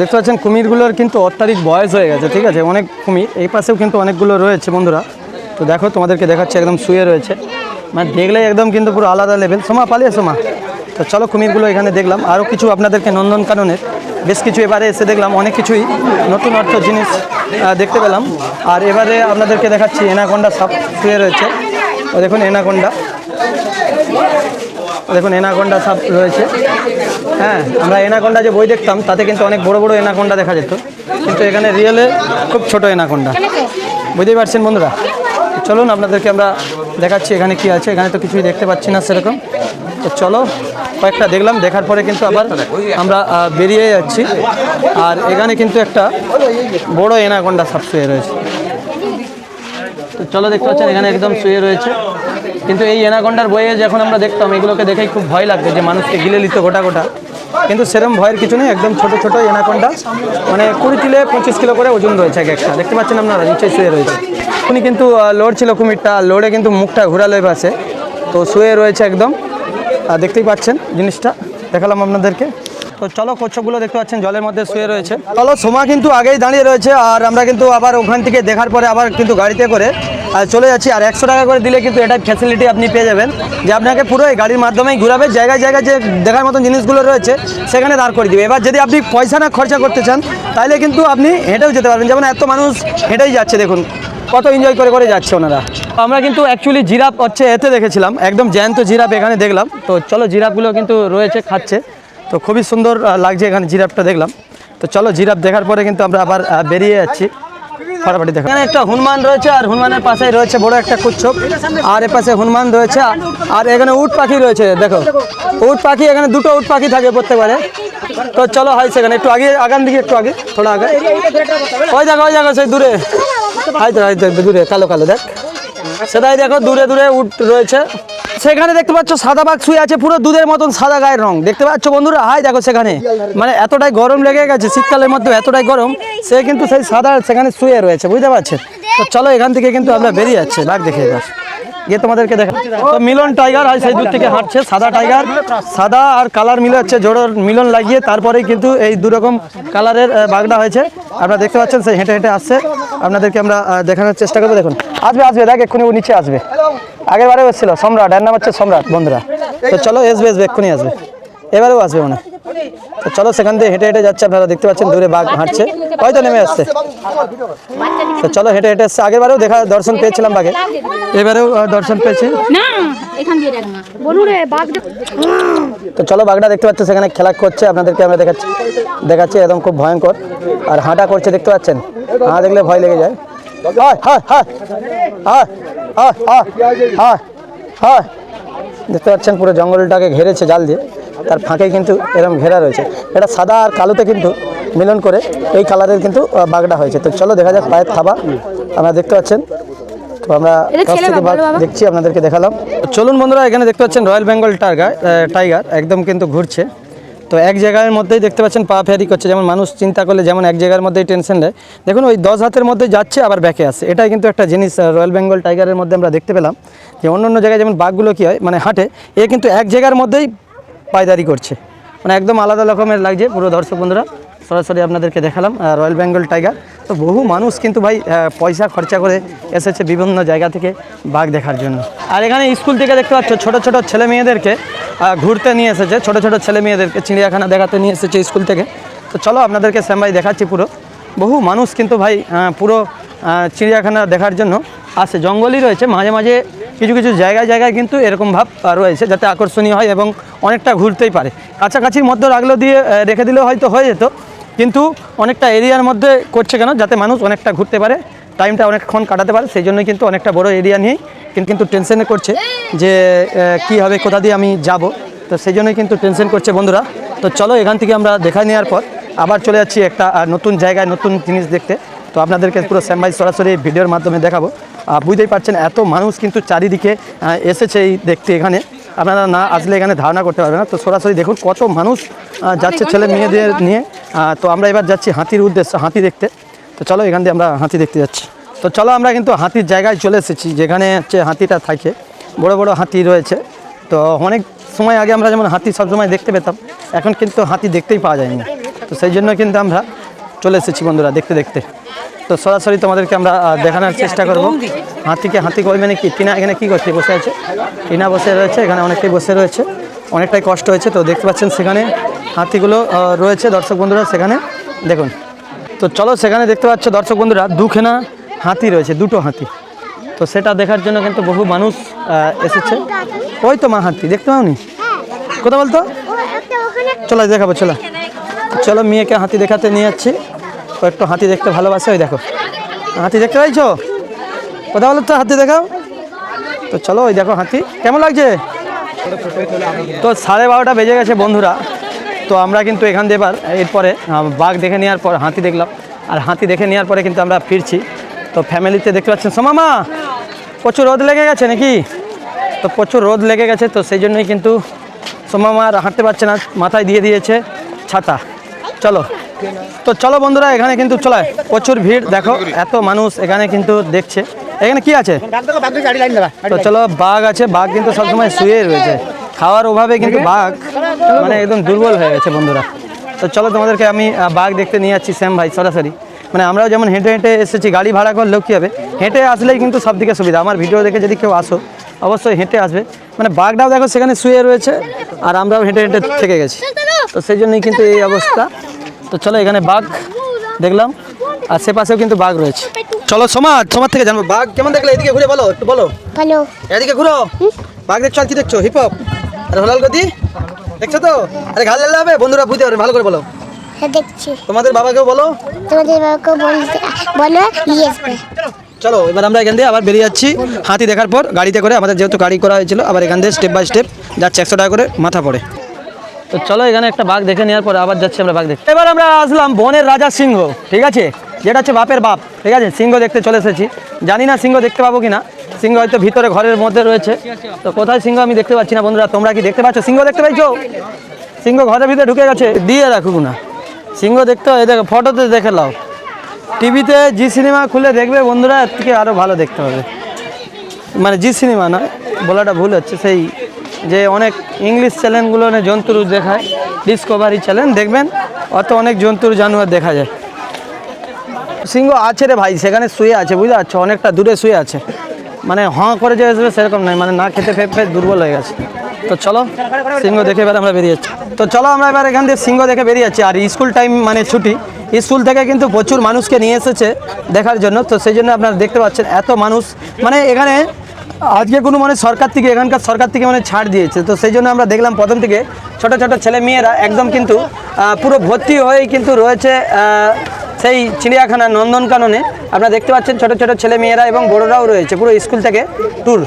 দেখতে পাচ্ছেন, কুমিরগুলোর কিন্তু অত্যাধিক বয়স হয়ে গেছে, ঠিক আছে? অনেক কুমির, এই পাশেও কিন্তু অনেকগুলো রয়েছে বন্ধুরা। তো দেখো, তোমাদেরকে দেখাচ্ছে, একদম শুয়ে রয়েছে। মানে দেখলে একদম কিন্তু পুরো আলাদা লেভেল সোমা, পালিয়ে সোমা। তো চলো, কুমিরগুলো এখানে দেখলাম। আরও কিছু আপনাদেরকে নন্দনকাননের বেশ কিছু এবারে এসে দেখলাম, অনেক কিছুই নতুন অর্থ জিনিস দেখতে পেলাম। আর এবারে আপনাদেরকে দেখাচ্ছি, এনাকন্ডা সাপ শুয়ে রয়েছে। দেখুন, এনাকন্ডা। দেখুন, এনাকন্ডা সাপ রয়েছে। হ্যাঁ আমরা এনাকন্ডা যে বই দেখতাম, তাতে কিন্তু অনেক বড় বড় এনাকন্ডা দেখা যেত। কিন্তু এখানে রিয়েলে খুব ছোট এনাকন্ডা। বুঝতেই পারছেন বন্ধুরা? চলুন আপনাদেরকে আমরা দেখাচ্ছি এখানে কি আছে। এখানে তো কিছুই দেখতে পাচ্ছি না সেরকম। তো চলো, কয়েকটা দেখলাম। দেখার পরে কিন্তু আবার আমরা বেরিয়ে যাচ্ছি। আর এখানে কিন্তু একটা বড় এনাকন্ডা সাপ শুয়ে রয়েছে। তো চলো, দেখতে পাচ্ছেন এখানে একদম শুয়ে রয়েছে। কিন্তু এই এনাকন্ডার বইয়ে যখন আমরা দেখতাম, এগুলোকে দেখেই খুব ভয় লাগতো যে মানুষকে গিলে নিত গোটা গোটা। কিন্তু সেরম ভয়ের কিছু নেই, একদম ছোট ছোট এনাকন্ডা মানে কুড়ি কিলো, পঁচিশ কিলো করে ওজন রয়েছে এক একটা। দেখতে পাচ্ছেন আপনারা, নিচে শুয়ে রয়েছে। উনি কিন্তু লোড ছিল কুমিরটা লোডে কিন্তু মুখটা ঘুরালো পাশে তো শুয়ে রয়েছে একদম। আর দেখতেই পাচ্ছেন জিনিসটা, দেখালাম আপনাদেরকে। তো চলো, কচ্ছপগুলো দেখতে পাচ্ছেন, জলের মধ্যে শুয়ে রয়েছে। চলো, সোমা কিন্তু আগেই দাঁড়িয়ে রয়েছে, আর আমরা কিন্তু আবার ওখান থেকে দেখার পরে আবার কিন্তু গাড়িতে করে চলে যাচ্ছি, আর একশো টাকা করে দিলে কিন্তু এটা ফ্যাসিলিটি আপনি পেয়ে যাবেন। যে আপনাকে পুরো এই গাড়ির মাধ্যমেই ঘুরাবে, জায়গায় জায়গায় যে দেখার মতন জিনিসগুলো রয়েছে, সেখানে দাঁড় করে দিবে। এবার যদি আপনি পয়সা না খরচা করতে চান তাহলে কিন্তু আপনি হেঁটেও যেতে পারবেন। যেমন এত মানুষ হেঁটেই যাচ্ছে, দেখুন, কত এনজয় করে করে যাচ্ছে ওনারা। আমরা কিন্তু অ্যাকচুয়ালি জিরাফ হচ্ছে এতে দেখেছিলাম, একদম জ্যান্ত জিরাফ এখানে দেখলাম। তো চলো, জিরাফগুলো কিন্তু রয়েছে, খাচ্ছে। তো খুবই সুন্দর লাগছে এখানে জিরাফটা দেখলাম। তো চলো, জিরাফ দেখার পরে কিন্তু আমরা আবার বেরিয়ে যাচ্ছি। ফাটাফাটি দেখা একটা হনুমান রয়েছে, আর হনুমানের পাশেই রয়েছে বড় একটা কুচ্ছপ। আর এ পাশে হনুমান রয়েছে, আর এখানে উট পাখি রয়েছে, দেখো। উট পাখি, এখানে দুটো উট পাখি থাকে প্রত্যেকবারে। তো চলো হয় সেখানে, একটু আগে, আগান দিকে একটু আগে, থোড়া আগে। ওই দেখো ওই দেখো, সেই দূরে। হাই তো হাই দূরে, কালো কালো, দেখ। সেটাই দেখো, দূরে দূরে উট রয়েছে। সেখানে দেখতে পাচ্ছ সাদা বাঘ শুয়ে আছে, পুরো দুধের মতন সাদা গায়ের রং। দেখতে পাচ্ছ বন্ধুরা? হাই, দেখো সেখানে। মানে এতটাই গরম লেগে গেছে, শীতকালের মধ্যে এতটাই গরম, সে কিন্তু সেই সাদা সেখানে শুয়ে রয়েছে, বুঝতে পারছেন তো চলো এখান থেকে কিন্তু আমরা বেরিয়ে যাচ্ছে, বাঘ দেখে এবার। গিয়ে তোমাদেরকে দেখা তো মিলন টাইগার আর সেই দূর থেকে হাঁটছে, সাদা টাইগার, সাদা আর কালার মিলে হচ্ছে জোড়োর মিলন লাগিয়ে তারপরেই কিন্তু এই দুরকম কালারের বাঘটা হয়েছে। আপনারা দেখতে পাচ্ছেন সেই হেঁটে হেঁটে আসছে। আপনাদেরকে আমরা দেখানোর চেষ্টা করব, দেখুন। আসবে আসবে, দেখ, এক্ষুনি ও নিচে আসবে। আগের বারেও এসেছিল সম্রাট। এর নাম হচ্ছে সম্রাট বন্ধুরা। তো চলো এসবে এসবে এক্ষুনি আসবে। এবারেও আসবে মনে তো চলো সেখান থেকে হেঁটে হেঁটে যাচ্ছে আপনারা দেখতে পাচ্ছেন দূরে বাঘ হাঁটছে। হয়তো নেমে আসছে। তো চলো হেঁটে হেঁটে আসছে। আগের বারেও দেখা দর্শন পেয়েছিলাম বাঘে। এবারেও দর্শন পেয়েছি। তো চলো বাঘটা দেখতে পাচ্ছ সেখানে খেলা করছে আপনাদেরকে আমরা দেখাচ্ছি। দেখাচ্ছি একদম খুব ভয়ঙ্কর। আর হাঁটা করছে দেখতে পাচ্ছেন? হাঁ দেখলে ভয় লেগে যায়। হয় হয় হয় হয়। দেখতে পাচ্ছেন পুরো জঙ্গলটাকে ঘেরেছে জাল দিয়ে। তার ফাঁকে কিন্তু এরকম ঘেরা রয়েছে। এটা সাদা আর কালোতে কিন্তু মিলন করে এই কালারের কিন্তু বাঘটা হয়েছে। তো চলো দেখা যাক পায়ের থাবা। আপনারা দেখতে পাচ্ছেন তো আমরা। দেখছি আপনাদেরকে দেখালাম। চলুন বন্ধুরা এখানে দেখতে পাচ্ছেন রয়্যাল বেঙ্গল টাইগার টাইগার একদম কিন্তু ঘুরছে। তো এক জায়গার মধ্যেই দেখতে পাচ্ছেন পা ফেরি করছে, যেমন মানুষ চিন্তা করলে যেমন এক জায়গার মধ্যেই টেনশন নেয়। দেখুন, ওই দশ হাতের মধ্যে যাচ্ছে, আবার ব্যাকে আসছে। এটাই কিন্তু একটা জিনিস রয়্যাল বেঙ্গল টাইগারের মধ্যে আমরা দেখতে পেলাম, যে অন্য অন্য জায়গায় যেমন বাঘগুলো কী হয় মানে হাঁটে, এ কিন্তু এক জায়গার মধ্যেই পায়দারি করছে। মানে একদম আলাদা রকমের লাগছে, পুরো দর্শক বন্ধুরা। সরাসরি আপনাদেরকে দেখালাম রয়্যাল বেঙ্গল টাইগার তো বহু মানুষ কিন্তু ভাই পয়সা খরচা করে এসেছে বিভিন্ন জায়গা থেকে বাঘ দেখার জন্য। আর এখানে স্কুল থেকে দেখতে পাচ্ছ, ছোট ছোট ছেলে মেয়েদেরকে ঘুরতে নিয়ে এসেছে। ছোট ছোট ছেলে মেয়েদেরকে চিড়িয়াখানা দেখাতে নিয়ে এসেছে স্কুল থেকে। তো চলো আপনাদেরকে শ্যামভাই দেখাচ্ছি পুরো। বহু মানুষ কিন্তু ভাই পুরো চিড়িয়াখানা দেখার জন্য আসে। জঙ্গলই রয়েছে, মাঝে মাঝে কিছু কিছু জায়গায় জায়গায় কিন্তু এরকম ভাব রয়েছে, যাতে আকর্ষণীয় হয় এবং অনেকটা ঘুরতেই পারে। কাছাকাছির মধ্যে রাখলেও দিয়ে রেখে দিলেও হয়তো হয়ে যেত। কিন্তু অনেকটা এরিয়ার মধ্যে করছে কেন? যাতে মানুষ অনেকটা ঘুরতে পারে, টাইমটা অনেকক্ষণ কাটাতে পারে, সেই জন্যই কিন্তু অনেকটা বড় এরিয়া নিয়েই কিন্তু কিন্তু টেনশনে করছে যে কী হবে, কোথা দিয়ে আমি যাব। তো সেই জন্যই কিন্তু টেনশন করছে বন্ধুরা। তো চলো এখান থেকে আমরা দেখা নেওয়ার পর আবার চলে যাচ্ছি একটা নতুন জায়গায় নতুন জিনিস দেখতে। তো আপনাদেরকে পুরো স্যাম্বাই সরাসরি ভিডিওর মাধ্যমে দেখাবো। বুঝতেই পারছেন এত মানুষ কিন্তু চারিদিকে এসেছে এই দেখতে এখানে। আপনারা না আসলে এখানে ধারণা করতে পারবেন না। তো সরাসরি দেখুন কত মানুষ যাচ্ছে ছেলে মেয়েদের নিয়ে। তো আমরা এবার যাচ্ছি হাতির উদ্দেশ্যে হাতি দেখতে। তো চলো এখান দিয়ে আমরা হাতি দেখতে যাচ্ছি। তো চলো আমরা কিন্তু হাতির জায়গায় চলে এসেছি যেখানে হচ্ছে হাতিটা থাকে। বড় বড় হাতি রয়েছে। তো অনেক সময় আগে আমরা যেমন হাতি সবসময় দেখতে পেতাম এখন কিন্তু হাতি দেখতেই পাওয়া যায়নি। তো সেই জন্য কিন্তু আমরা চলে এসেছি বন্ধুরা দেখতে দেখতে। তো সরাসরি তোমাদেরকে আমরা দেখানোর চেষ্টা করব। হাতিকে হাতি কই মানে কি টিনা এখানে কি করছে? বসে আছে? টিনা বসে রয়েছে এখানে অনেকেই বসে রয়েছে। অনেকটাই কষ্ট হয়েছে তো দেখতে পাচ্ছেন সেখানে হাতিগুলো রয়েছে দর্শক বন্ধুরা সেখানে। দেখুন। তো চলো সেখানে দেখতে পাচ্ছ দর্শক বন্ধুরা দুখানা হাতি রয়েছে দুটো হাতি। তো সেটা দেখার জন্য কিন্তু বহু মানুষ এসেছে। ওই তো মা হাতি দেখতে পাওনি? কোথা বলতো? চলো দেখাবো চলো। চলো মেয়েকে হাতি দেখাতে নিয়ে যাচ্ছি। ও একটু হাতি দেখতে ভালোবাসে, ওই দেখো। হাতি দেখতে পাইছো? কোথা বলো তো, হাতি দেখাও। তো চলো, ওই দেখো হাতি। কেমন লাগছে? তো সাড়ে বারোটা বেজে গেছে বন্ধুরা। তো আমরা কিন্তু এখান দিয়ে এবার, এরপরে বাঘ দেখে নেওয়ার পর হাতি দেখলাম। আর হাতি দেখে নেওয়ার পরে কিন্তু আমরা ফিরছি। তো ফ্যামিলিতে দেখতে পাচ্ছেন সোমামা প্রচুর রোদ লেগে গেছে নাকি? তো প্রচুর রোদ লেগে গেছে, তো সেই জন্যই কিন্তু সোমামা আর হাঁটতে পারছে না, মাথায় দিয়ে দিয়েছে ছাতা। চলো। তো চলো বন্ধুরা, এখানে কিন্তু চলায় প্রচুর ভিড়। দেখো, এত মানুষ এখানে কিন্তু দেখছে। এখানে কি আছে? তো চলো, বাঘ আছে। বাঘ কিন্তু সবসময় শুয়ে রয়েছে। খাওয়ার অভাবে কিন্তু বাঘ মানে একদম দুর্বল হয়ে গেছে বন্ধুরা। তো চলো, তোমাদেরকে আমি বাঘ দেখতে নিয়ে যাচ্ছি শ্যাম ভাই, সরাসরি। মানে আমরাও যেমন হেঁটে হেঁটে এসেছি, গাড়ি ভাড়া করলেও কী হবে? হেঁটে আসলেই কিন্তু সব দিকে সুবিধা। আমার ভিডিও দেখে যদি কেউ আসো, অবশ্যই হেঁটে আসবে। মানে বাঘটাও দেখো, সেখানে শুয়ে রয়েছে, আর আমরাও হেঁটে হেঁটে থেকে গেছি। তো সেই জন্যই কিন্তু এই অবস্থা। তো চলো এখানে বাঘ দেখলাম আর সে পাশেও কিন্তু বাঘ রয়েছে। চলো সমাজ সমাজ থেকে জানব বাঘ কেমন দেখলে? এদিকে ঘুরে বলো একটু বলো। হ্যালো এদিকে ঘুরো। বাঘ দেখছ আর কি দেখছ? হিপ হপ আর হলাল গতি দেখছ তো? আরে ঘাল লাল হবে বন্ধুরা বুঝতে পারবে ভালো করে বলো। হ্যাঁ দেখছি। তোমাদের বাবাকেও বলো। তোমাদের বাবাকে বলতে বলো চলো এবার আমরা এখান দিয়ে আবার বেরিয়ে যাচ্ছি। হাতি দেখার পর গাড়িতে করে আমাদের যেহেতু গাড়ি করা হয়েছিল আবার এখান দিয়ে স্টেপ বাই স্টেপ যাচ্ছে একশো টাকা করে মাথা পড়ে। তো চলো এখানে একটা বাঘ দেখে নেওয়ার পরে আবার যাচ্ছি আমরা বাঘ দেখতে। এবার আমরা আসলাম বনের রাজা সিংহ, ঠিক আছে? যেটা হচ্ছে বাপের বাপ, ঠিক আছে? সিংহ দেখতে চলে এসেছি। জানি না সিংহ দেখতে পাবো কিনা। সিংহ হয়তো ভিতরে ঘরের মধ্যে রয়েছে। তো কোথায় সিংহ আমি দেখতে পাচ্ছি না বন্ধুরা, তোমরা কি দেখতে পাচ্ছ? সিংহ দেখতে পাইছো? সিংহ ঘরের ভিতরে ঢুকে গেছে। দিয়ে রাখুক না সিংহ দেখতে হয় দেখো, ফটোতে দেখে লাও। টিভিতে জি সিনেমা খুলে দেখবে বন্ধুরা এর থেকে আরও ভালো দেখতে হবে। মানে জি সিনেমা না, বলাটা ভুল হচ্ছে, সেই যে অনেক ইংলিশ চ্যানেলগুলো জন্তুর দেখায় ডিসকভারি চ্যানেল দেখবেন? অত অনেক জন্তুর জানোয়ার দেখা যায়। সিংহ আছে রে ভাই, সেখানে শুয়ে আছে, বুঝতে পারছ? অনেকটা দূরে শুয়ে আছে। মানে হাঁ করে যে আসবে সেরকম নয় মানে না খেতে ফেপে দুর্বল হয়ে গেছে। তো চলো, সিংহ দেখে এবার আমরা বেরিয়ে যাচ্ছি। তো চলো আমরা এবার এখান থেকে সিংহ দেখে বেরিয়ে যাচ্ছি। আর স্কুল টাইম মানে ছুটি। স্কুল থেকে কিন্তু প্রচুর মানুষকে নিয়ে এসেছে দেখার জন্য। তো সেই জন্য আপনারা দেখতে পাচ্ছেন, এত মানুষ। মানে এখানে আজকে কোনো মানে সরকার থেকে, এখানকার সরকার থেকে মানে ছাড় দিয়েছে। তো সেই জন্য আমরা দেখলাম প্রথম থেকে ছোট ছোট ছেলে মেয়েরা একদম কিন্তু পুরো ভর্তি হয়ে কিন্তু রয়েছে সেই চিড়িয়াখানা নন্দনকাননে। আপনারা দেখতে পাচ্ছেন ছোট ছোট ছেলে মেয়েরা এবং বড়রাও রয়েছে পুরো স্কুল থেকে ট্যুর।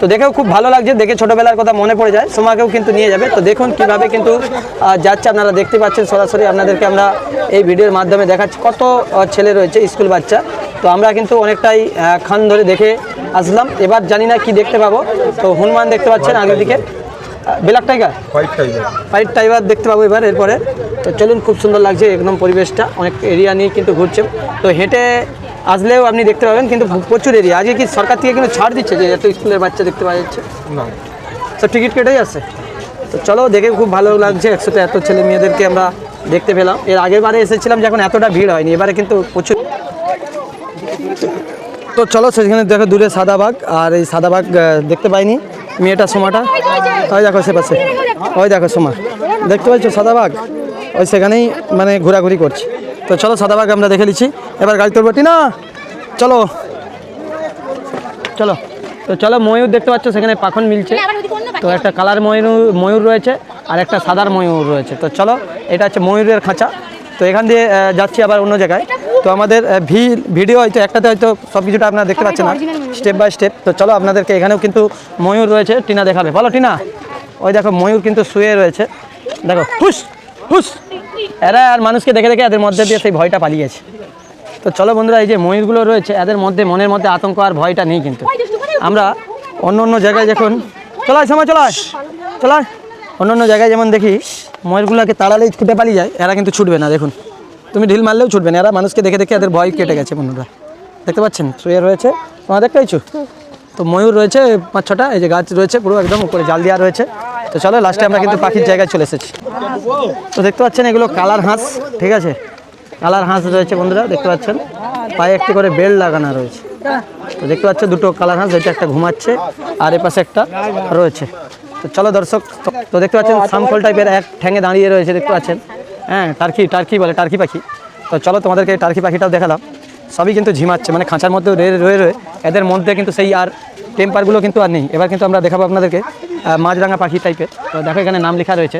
তো দেখেও খুব ভালো লাগছে, দেখে ছোটোবেলার কথা মনে পড়ে যায়, সোমাকেও কিন্তু নিয়ে যাবে। তো দেখুন কীভাবে কিন্তু যাচ্ছে আপনারা দেখতে পাচ্ছেন, সরাসরি আপনাদেরকে আমরা এই ভিডিওর মাধ্যমে দেখাচ্ছি কত ছেলে রয়েছে স্কুল বাচ্চা। তো আমরা কিন্তু অনেকটাই খান ধরে দেখে আসলাম। এবার জানি না কি দেখতে পাবো। তো হনুমান দেখতে পাচ্ছেন আগের দিকে। Black tiger? White tiger white tiger দেখতে পাবো এবার এরপরে। তো চলুন খুব সুন্দর লাগছে একদম পরিবেশটা। অনেক এরিয়া নিয়ে কিন্তু ঘুরছে। তো হেঁটে আসলেও আপনি দেখতে পাবেন কিন্তু প্রচুর এরিয়া আজকে কি সরকার থেকে কিন্তু ছাড় দিচ্ছে যে এত স্কুলের বাচ্চা দেখতে পাওয়া যাচ্ছে? না। সব টিকিট কেটেই আছে তো চলো দেখে খুব ভালো লাগছে একসাথে এত ছেলে মেয়েদেরকে আমরা দেখতে পেলাম। এর আগের বারে এসেছিলাম যখন এতটা ভিড় হয়নি এবারে কিন্তু প্রচুর। তো চলো সেখানে দেখো দূরে সাদা বাঘ, আর এই সাদা বাঘ দেখতে পাইনি। মেয়েটা সোমাটা। ওই দেখো সে পাশে। ওই দেখো সোমা। দেখতে পাচ্ছ সাদা বাঘ? ওই সেখানেই মানে ঘোরাঘুরি করছে। তো চলো সাদা বাঘ আমরা দেখে নিচ্ছি। এবার গাড়ি তুলবো। না চলো। চলো। তো চলো, ময়ূর দেখতে পাচ্ছ, সেখানে পাখন মিলছে। তো একটা কালার ময়ূর ময়ূর রয়েছে, আর একটা সাদার ময়ূর রয়েছে। তো চলো, এটা হচ্ছে ময়ূরের খাঁচা। তো এখান দিয়ে যাচ্ছি আবার অন্য জায়গায়। তো আমাদের ভি ভিডিও হয়তো একটাতে হয়তো সব কিছুটা আপনারা দেখতে পাচ্ছেন না। স্টেপ বাই স্টেপ তো চলো আপনাদেরকে এখানেও কিন্তু ময়ূর রয়েছে টিনা দেখাবে। বলো টিনা। ওই দেখো ময়ূর কিন্তু শুয়ে রয়েছে। দেখো হুস হুস এরা আর মানুষকে দেখে দেখে এদের মধ্যে দিয়ে সেই ভয়টা পালিয়েছে। তো চলো বন্ধুরা এই যে ময়ূরগুলো রয়েছে এদের মধ্যে মনের মধ্যে আতঙ্ক আর ভয়টা নেই কিন্তু। আমরা অন্য অন্য জায়গায় যখন চলায় সময় চলায় চলায় অন্য অন্য জায়গায় যেমন দেখি, ময়ূরগুলোকে তাড়ালেই ছুটে পালিয়ে যায়, এরা কিন্তু ছুটবে না, দেখুন। তুমি ঢিল মারলেও ছুটবে না, এরা মানুষকে দেখে দেখে এদের ভয় কেটে গেছে, বন্ধুরা। দেখতে পাচ্ছেন? শুয়ে রয়েছে। তোমার দেখতে পাইছো? তো ময়ূর রয়েছে পাঁচ ছটা এই যে গাছ রয়েছে পুরো একদম উপরে, জাল দেওয়া রয়েছে। তো চলো লাস্টে আমরা কিন্তু পাখির জায়গায় চলে এসেছি। তো দেখতে পাচ্ছেন এগুলো কালার হাঁস, ঠিক আছে? কালার হাঁস রয়েছে, বন্ধুরা, দেখতে পাচ্ছেন? পায়ে একটি করে বেল্ট লাগানো রয়েছে। তো দেখতে পাচ্ছেন দুটো কালার হাঁস যেটা একটা ঘুমাচ্ছে, আর এ পাশে একটা রয়েছে। তো চলো দর্শক তো- দেখতে পাচ্ছেন সামফল টাইপের এক ঠ্যাঙে দাঁড়িয়ে রয়েছে দেখতে পাচ্ছেন। হ্যাঁ টার্কি টার্কি বলে টার্কি পাখি। তো চলো তোমাদেরকে টার্কি পাখিটাও দেখালাম। সবই কিন্তু ঝিমাচ্ছে মানে খাঁচার মধ্যে রয়ে রয়ে রয়ে এদের মধ্যে কিন্তু সেই আর টেম্পারগুলো কিন্তু আর নেই। এবার কিন্তু আমরা দেখাবো আপনাদেরকে মাছরাঙা পাখি টাইপের তো দেখো এখানে নাম লেখা রয়েছে।